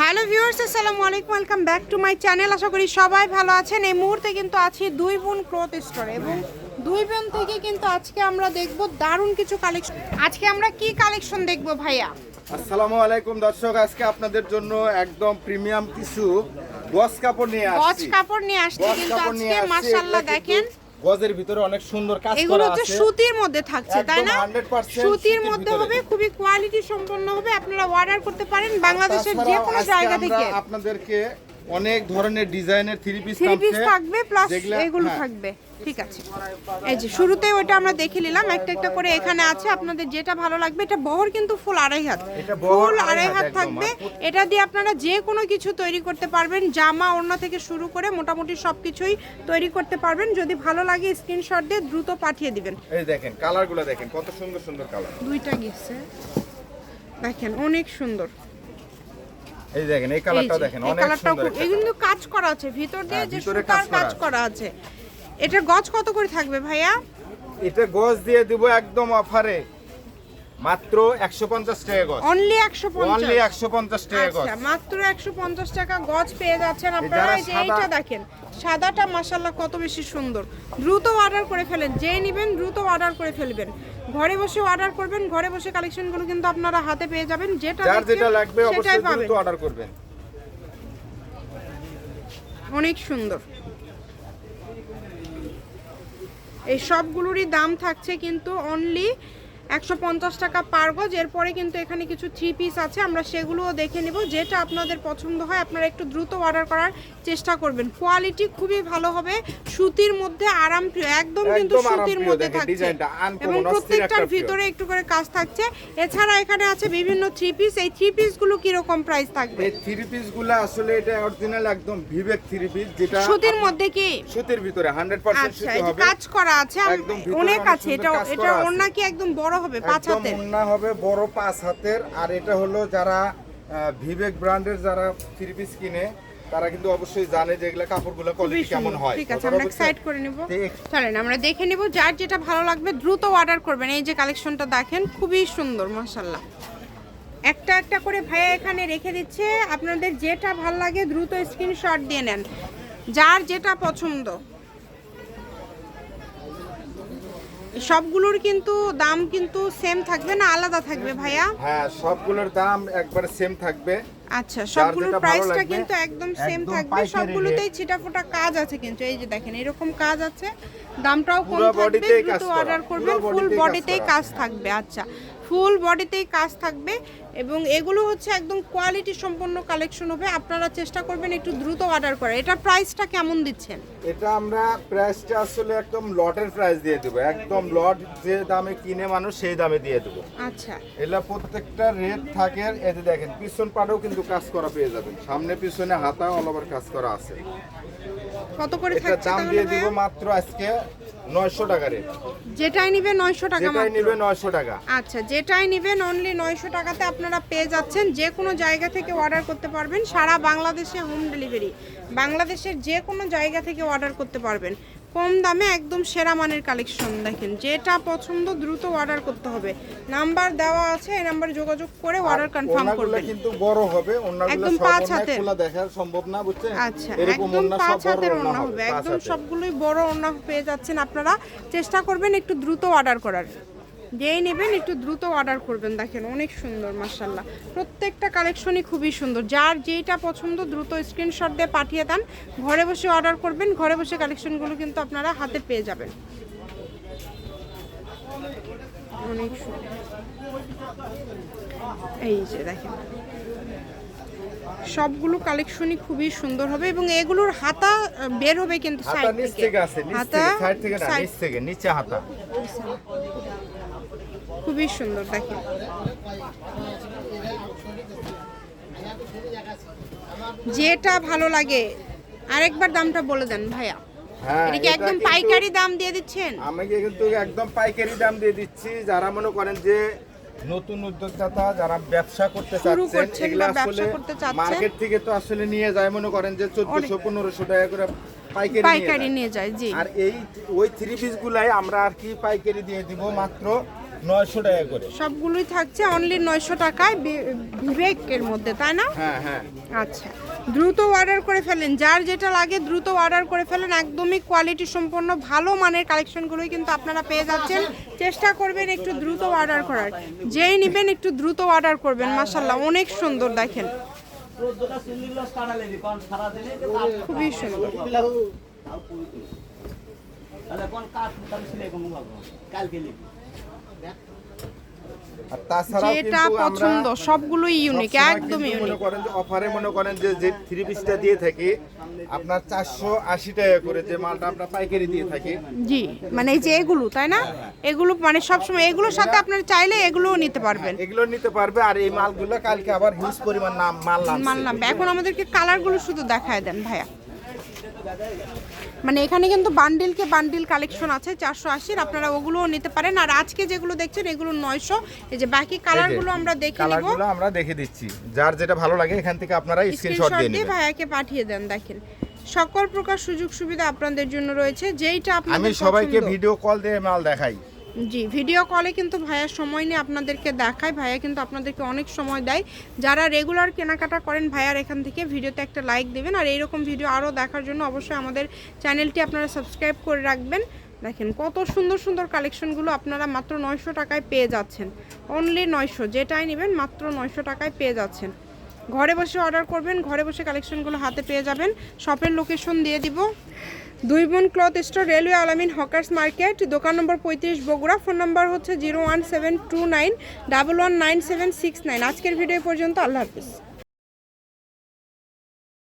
Hello viewers আসসালামু আলাইকুম welcome back to my channel. আশা করি সবাই ভালো আছেন। এই মুহূর্তে কিন্তু আছি দুই বোন ক্লথ স্টোরে এবং দুই বোন থেকে কিন্তু আজকে আমরা দেখব দারুণ কিছু কালেকশন আজকে আমরা কি কালেকশন দেখব ভাইয়া? আসসালামু আলাইকুম দর্শক আজকে আপনাদের জন্য একদম প্রিমিয়াম কিছু গস কাপড় নিয়ে আসছি। কাপড় নিয়ে আসছে কিন্তু আজকে মাশাআল্লাহ দেখেন গজের ভিতরে অনেক সুন্দর কাজ এগুলো আছে হচ্ছে তো সুতির মধ্যে থাকছে তাই না? সুতির মধ্যে হবে খুবই কোয়ালিটি সম্পন্ন হবে আপনারা অর্ডার করতে পারেন বাংলাদেশের যে কোনো জায়গা থেকে। আপনাদেরকে অনেক ধরনের ডিজাইনের থ্রি পিস থ্রি পিস থাকবে প্লাস এগুলো হ্যাঁ। থাকবে। ঠিক আছে। এই যে শুরুতে ওটা আমরা দেখে নিলাম একটা একটা করে এখানে আছে আপনাদের যেটা ভালো লাগবে এটা বহর কিন্তু ফুল আড়াই হাত। ফুল আড়াই হাত থাকবে। এটা দিয়ে আপনারা যে কোনো কিছু তৈরি করতে পারবেন জামা ওড়না থেকে শুরু করে মোটামুটি সব কিছুই তৈরি করতে পারবেন। যদি ভালো লাগে স্ক্রিনশট দিয়ে দ্রুত পাঠিয়ে দিবেন। এই দেখেন কালারগুলো দেখেন কত সুন্দর সুন্দর কালার দুইটা গেছে। দেখেন অনেক সুন্দর। এই দেখেন এই কালারটাও দেখেন অনেক সুন্দর এই কিন্তু কাজ করা আছে ভিতর দিয়ে হ্যাঁ, যে সুতার কাজ করা আছে। এটার গজ কত করে থাকবে ভাইয়া? এটা গজ দিয়ে দিব একদম অফারে। মাত্র 150 টাকা গজ। অনলি একশো অনলি 150 টাকা গজ। আচ্ছা মাত্র একশো পঞ্চাশ টাকা গজ পেয়ে যাচ্ছেন আপনারা। এই যে এইটা দেখেন সাদাটা মাসাল্লাহ কত বেশি সুন্দর। দ্রুত অর্ডার করে ফেলেন যে নেবেন দ্রুত অর্ডার করে ফেলবেন। ঘরে বসে অর্ডার করবেন ঘরে বসে কালেকশনগুলো কিন্তু আপনারা হাতে পেয়ে যাবেন যেটা যার যেটা লাগবে অবশ্যই দ্রুত অর্ডার করবেন। অনেক সুন্দর। এই সবগুলোরই দাম থাকছে কিন্তু অনলি একশো পঞ্চাশ টাকা পার গজ। এরপরে কিন্তু এখানে কিছু থ্রি পিস আছে। আমরা সেগুলোও দেখে নেব। যেটা আপনাদের পছন্দ হয় আপনারা একটু দ্রুত অর্ডার করার চেষ্টা করবেন। কোয়ালিটি খুবই ভালো হবে। সুতির মধ্যে আরাম প্রিয় একদম কিন্তু সুতির মধ্যে থাকছে। এবং প্রত্যেকটার ভিতরে একটু করে কাজ থাকছে। এছাড়া এখানে আছে বিভিন্ন থ্রি পিস এই থ্রি পিসগুলো কীরকম প্রাইস থাকবে? এই থ্রি পিসগুলা আসলে এটা অরিজিনাল একদম বিবেক থ্রি পিস যেটা সুতির মধ্যে কি? সুতির ভিতরে 100% আচ্ছা সুতি হবে। কাজ করা আছে। একদম অনেক আছে। এটা এটা করা আছে। ওড়না কি একদম বড় হবে পাঁচ হাতের? ওন্না হবে বড় পাঁচ হাতের। আর এটা হলো যারা বিবেক ব্র্যান্ডের যারা থ্রি পিস কিনে তারা কিন্তু অবশ্যই জানে যে এগুলা কাপড়গুলো কোয়ালিটি কেমন। হয়। ঠিক আছে আমরা? সাইড করে নেব। চলেন আমরা দেখে নেব যার যেটা ভালো লাগবে দ্রুত অর্ডার করবেন। এই যে কালেকশনটা দেখেন খুবই সুন্দর মাশাল্লাহ একটা একটা করে ভাইয়া এখানে রেখে দিচ্ছে। আপনাদের যেটা ভালো লাগে দ্রুত স্ক্রিনশট দিয়ে নেন। যার যেটা পছন্দ। সবগুলোর কিন্তু দাম কিন্তু সেম থাকবে না আলাদা থাকবে ভাইয়া? হ্যাঁ সবগুলোর দাম একবারে সেম থাকবে। আচ্ছা সবগুলোর প্রাইসটা কিন্তু একদম সেম থাকবে। সবগুলোতেই ছিটাফোটা কাজ আছে কিন্তু এই যে দেখেন এরকম কাজ আছে। দামটাও কম থাকবে কিন্তু দ্রুত অর্ডার করবেন ফুল বডিতেই কাজ থাকবে আচ্ছা। ফুল বডিতেই কাজ থাকবে এবং এগুলো হচ্ছে একদম কোয়ালিটি সম্পন্ন কালেকশন হবে। আপনারা চেষ্টা করবেন একটু দ্রুত অর্ডার করে এটার প্রাইসটা কেমন দিচ্ছেন? এটা আমরা প্রাইসটা আসলে একদম লটের প্রাইস দিয়ে দেবো। একদম লট যে দামে কিনে মানুষ সেই দামে দিয়ে দেবো। আচ্ছা। এগুলা প্রত্যেকটা রেট থাকে। যে দেখেন পিছন পাটেও কিন্তু কাজ করা পেয়ে যাবেন। সামনে পিছনে হাতা অল ওভার কাজ করা আছে। কত করে থাকছে দাম দিয়ে দিব মাত্র আজকে নয়শো টাকা রেট যেটাই নিবে নয়শো টাকা যেটাই। নিবে নয়শো টাকা। আচ্ছা যেটাই নেবেন অনলি নয়শো টাকাতে আপনারা পেয়ে যাচ্ছেন যে কোনো জায়গা থেকে অর্ডার করতে পারবেন সারা বাংলাদেশে হোম ডেলিভারি বাংলাদেশের যে কোনো জায়গা থেকে অর্ডার করতে পারবেন। কম দামে একদম সেরা মানের কালেকশন দেখেন। যেটা পছন্দ দ্রুত অর্ডার করতে হবে। নাম্বার দেওয়া আছে এই নাম্বারে যোগাযোগ করে অর্ডার কনফার্ম করবেন। কিন্তু বড় হবে একদম পাঁচ হাতের। খোলা দেখা সম্ভব না বুঝছেন? আচ্ছা একদম পাঁচ হাতের ওনা হবে একদম সবগুলোই বড় ওড়না পেয়ে যাচ্ছেন আপনারা। চেষ্টা করবেন একটু দ্রুত অর্ডার করার। যেই নেবেন একটু দ্রুত অর্ডার করবেন দেখেন অনেক সুন্দর মার্শাল্লাহ প্রত্যেকটা কালেকশনই খুবই সুন্দর। যার যেইটা পছন্দ দ্রুত স্ক্রিনশট দিয়ে পাঠিয়ে দেন। ঘরে বসে অর্ডার করবেন ঘরে বসে কালেকশনগুলো কিন্তু আপনারা হাতে পেয়ে যাবেন। অনেক সুন্দর। এই যে দেখেন। সবগুলো কালেকশনই খুবই সুন্দর হবে এবং এগুলোর হাতা বের হবে কিন্তু সাইড থেকে। থেকে আছে নিচ হাতা থেকে সাইড থেকে নিচে হাতা। খুবই সুন্দর দেখেন। যেটা ভালো লাগে আরেকবার দামটা বলে দেন ভাইয়া। হ্যাঁ এটা কি একদম পাইকারি দাম দিয়ে দিচ্ছেন? কিন্তু একদম পাইকারি দাম দিয়ে দিচ্ছি। যারা মনে করেন যে নতুন উদ্যোক্তা যারা ব্যবসা করতে চাচ্ছেন এগুলা আসলে। মার্কেট থেকে তো আসলে নিয়ে যায় মনে করেন যে টাকা করে পাইকারি পাইকারি নিয়ে যায় জি। আর এই ওই থ্রি পিস গুলাই আমরা আর কি পাইকারি দিয়ে দিব মাত্র নয়শো টাকা করে। সবগুলোই থাকছে অনলি নয়শো টাকায় বি- বিবেকের মধ্যে তাই না? হ্যাঁ হ্যাঁ। আচ্ছা। দ্রুত অর্ডার করে ফেলেন যার যেটা লাগে দ্রুত অর্ডার করে ফেলেন একদমই কোয়ালিটি সম্পন্ন ভালো মানের কালেকশনগুলোই কিন্তু আপনারা পেয়ে যাচ্ছেন। চেষ্টা করবেন একটু দ্রুত অর্ডার করার। যেই নেবেন একটু দ্রুত অর্ডার করবেন মাসাল্লাহ অনেক সুন্দর দেখেন। খুবই সুন্দর। কালকে যেটা পছন্দ সবগুলোই ইউনিক মনে ইউনিক করেন যে অফারে মনে করেন যে যে থ্রি পিসটা দিয়ে থাকি আপনার চারশো আশি টাকা করে যে মালটা আমরা পাইকারি দিয়ে থাকি। জি মানে এই যে এগুলো তাই না? এগুলো মানে সবসময় এগুলোর সাথে আপনারা চাইলে এগুলোও নিতে পারবেন। এগুলো নিতে পারবে আর এই মালগুলো কালকে আবার হিউজ পরিমাণ নাম মাল নামছে। মানলাম এখন আমাদেরকে কালারগুলো শুধু দেখায় দেন ভাইয়া। মানে এখানে কিন্তু বান্ডিলকে বান্ডিল কালেকশন আছে চারশো আশির। আপনারা ওগুলোও নিতে পারেন। আর আজকে যেগুলো দেখছেন এগুলো নয়শো। এই যে বাকি কালারগুলো আমরা দেখে নিব আমরা দেখে দিচ্ছি। যার যেটা ভালো লাগে এখান থেকে আপনারা স্ক্রিনশট দিয়ে ভাইয়াকে পাঠিয়ে দেন দেখেন। সকল প্রকার সুযোগ সুবিধা আপনাদের জন্য রয়েছে। যেইটা আমি সবাইকে ভিডিও কল দিয়ে মাল দেখাই। জি ভিডিও কলে কিন্তু ভাইয়া সময় নিয়ে আপনাদেরকে দেখায়। ভাইয়া কিন্তু আপনাদেরকে অনেক সময় দেয়। যারা রেগুলার কেনাকাটা করেন, ভাইয়ার এখান থেকে ভিডিওতে একটা লাইক দেবেন। আর এইরকম ভিডিও আরও দেখার জন্য অবশ্যই আমাদের চ্যানেলটি আপনারা সাবস্ক্রাইব করে রাখবেন। দেখেন কত সুন্দর সুন্দর কালেকশনগুলো আপনারা মাত্র নয়শো টাকায় পেয়ে যাচ্ছেন। অনলি নয়শো, যেটাই নেবেন মাত্র নয়শো টাকায় পেয়ে যাচ্ছেন। ঘরে বসে অর্ডার করবেন, ঘরে বসে কালেকশনগুলো হাতে পেয়ে যাবেন। শপের লোকেশন দিয়ে দিব। দুই বোন cloth store railway Alamin hawkers market, দোকান নম্বর পঁয়ত্রিশ বগুড়া, ফোন নম্বর হচ্ছে zero one seven two nine double one nine seven six nine. আজকের ভিডিও পর্যন্ত, আল্লাহ হাফিজ।